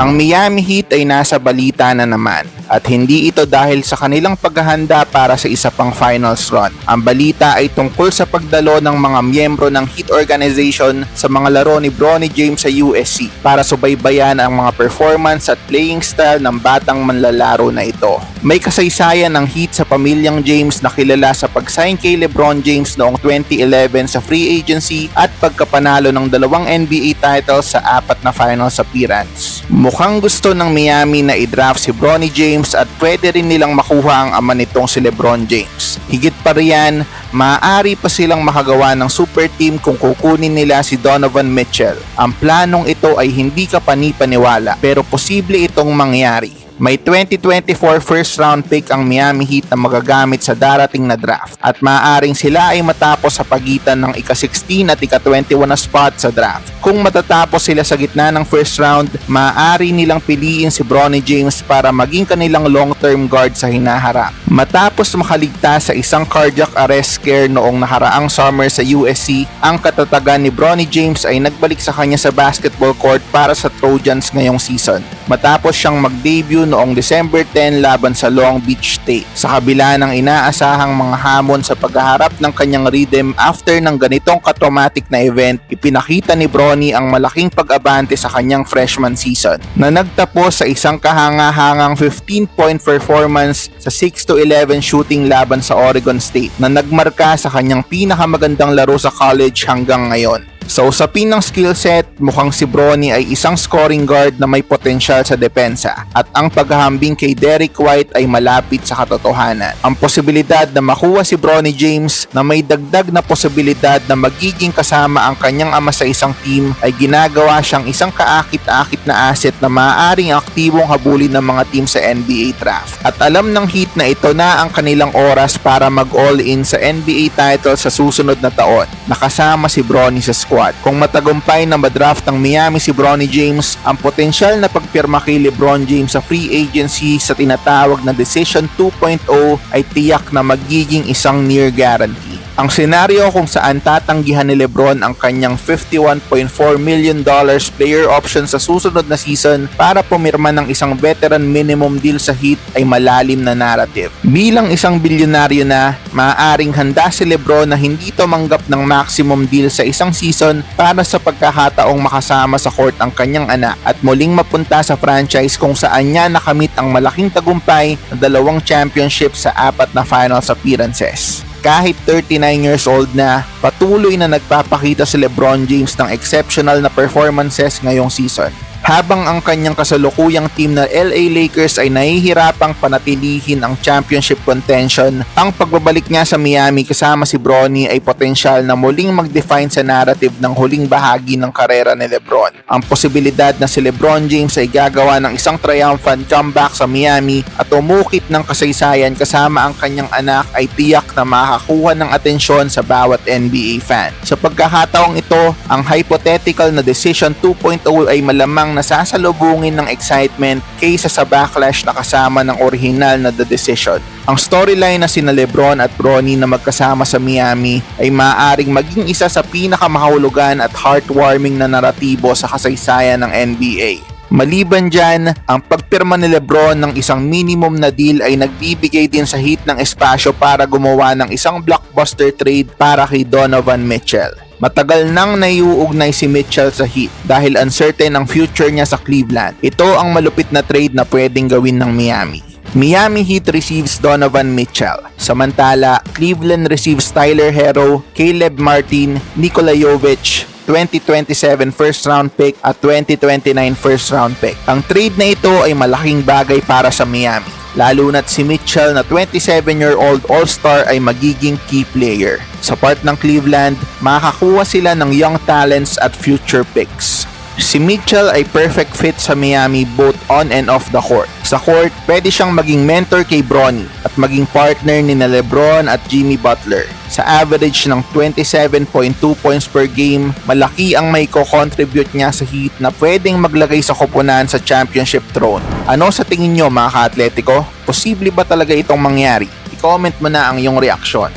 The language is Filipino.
Ang Miami Heat ay nasa balita na naman at hindi ito dahil sa kanilang paghahanda para sa isa pang finals run. Ang balita ay tungkol sa pagdalo ng mga miyembro ng Heat organization sa mga laro ni Bronny James sa USC para subaybayan ang mga performance at playing style ng batang manlalaro na ito. May kasaysayan ng Heat sa pamilyang James na kilala sa pag-sign kay LeBron James noong 2011 sa free agency at pagkapanalo ng dalawang NBA titles sa apat na finals appearance. Mukhang gusto ng Miami na i-draft si Bronny James at pwede rin nilang makuha ang ama nitong si LeBron James. Higit pa riyan, maaari pa silang makagawa ng super team kung kukunin nila si Donovan Mitchell. Ang planong ito ay hindi ka panipaniwala pero posible itong mangyari. May 2024 first round pick ang Miami Heat na magagamit sa darating na draft at maaaring sila ay matapos sa pagitan ng ika-16 at ika-21 na spot sa draft. Kung matatapos sila sa gitna ng first round, maaari nilang piliin si Bronny James para maging kanilang long-term guard sa hinaharap. Matapos makaligtas sa isang cardiac arrest scare noong nakaraang summer sa USC, ang katatagan ni Bronny James ay nagbalik sa kanya sa basketball court para sa Trojans ngayong season. Matapos siyang mag-debut noong December 10 laban sa Long Beach State. Sa kabila ng inaasahang mga hamon sa paghaharap ng kanyang rhythm after ng ganitong katraumatic na event, ipinakita ni Bronny ang malaking pag-abante sa kanyang freshman season na nagtapos sa isang kahanga-hangang 15-point performance sa 6-11 shooting laban sa Oregon State na nagmarka sa kanyang pinakamagandang laro sa college hanggang ngayon. Sa usapin ng skill set, mukhang si Bronny ay isang scoring guard na may potensyal sa depensa at ang paghahambing kay Derek White ay malapit sa katotohanan. Ang posibilidad na makuha si Bronny James na may dagdag na posibilidad na magiging kasama ang kanyang ama sa isang team ay ginagawa siyang isang kaakit-akit na asset na maaaring aktibong habulin ng mga team sa NBA draft. At alam ng Heat na ito na ang kanilang oras para mag-all-in sa NBA title sa susunod na taon. Nakasama si Bronny sa squad. Kung matagumpay na madraft ng Miami si Bronny James, ang potensyal na pagpirma kay LeBron James sa free agency sa tinatawag na Decision 2.0 ay tiyak na magiging isang near guarantee. Ang senaryo kung saan tatanggihan ni Lebron ang kanyang 51.4 million dollars player option sa susunod na season para pumirma ng isang veteran minimum deal sa Heat ay malalim na narrative. Bilang isang bilyonaryo na, maaaring handa si Lebron na hindi tumanggap ng maximum deal sa isang season para sa pagkakataong makasama sa court ang kanyang anak at muling mapunta sa franchise kung saan niya nakamit ang malaking tagumpay na dalawang championship sa apat na finals appearances kahit 39 years old na, patuloy na nagpapakita si LeBron James ng exceptional na performances ngayong season. Habang ang kanyang kasalukuyang team na LA Lakers ay nahihirapang panatilihin ang championship contention, ang pagbabalik niya sa Miami kasama si Bronny ay potensyal na muling mag-define sa narrative ng huling bahagi ng karera ni Lebron. Ang posibilidad na si Lebron James ay gagawa ng isang triumphant comeback sa Miami at umukit ng kasaysayan kasama ang kanyang anak ay tiyak na makakuha ng atensyon sa bawat NBA fan. Sa pagkakataong ito, ang hypothetical na Decision 2.0 ay malamang nasasalubungin ng excitement kaysa sa backlash na kasama ng original na The Decision. Ang storyline na sina Lebron at Bronny na magkasama sa Miami ay maaaring maging isa sa pinakamahulugan at heartwarming na naratibo sa kasaysayan ng NBA. Maliban dyan, ang pagpirma ni Lebron ng isang minimum na deal ay nagbibigay din sa Heat ng espasyo para gumawa ng isang blockbuster trade para kay Donovan Mitchell. Matagal nang naiuugnay si Mitchell sa Heat dahil uncertain ang future niya sa Cleveland. Ito ang malupit na trade na pwedeng gawin ng Miami. Miami Heat receives Donovan Mitchell. Samantala, Cleveland receives Tyler Hero, Caleb Martin, Nikola Jovic, 2027 first round pick at 2029 first round pick. Ang trade na ito ay malaking bagay para sa Miami. Lalo na't si Mitchell na 27-year-old All-Star ay magiging key player. Sa part ng Cleveland, makakakuha sila ng young talents at future picks. Si Mitchell ay perfect fit sa Miami both on and off the court. Sa court, pwede siyang maging mentor kay Bronny at maging partner ni na Lebron at Jimmy Butler. Sa average ng 27.2 points per game, malaki ang may ko-contribute niya sa Heat na pwedeng maglagay sa koponan sa championship throne. Ano sa tingin nyo mga ka-atletico? Posible ba talaga itong mangyari? I-comment mo na ang iyong reaksyon.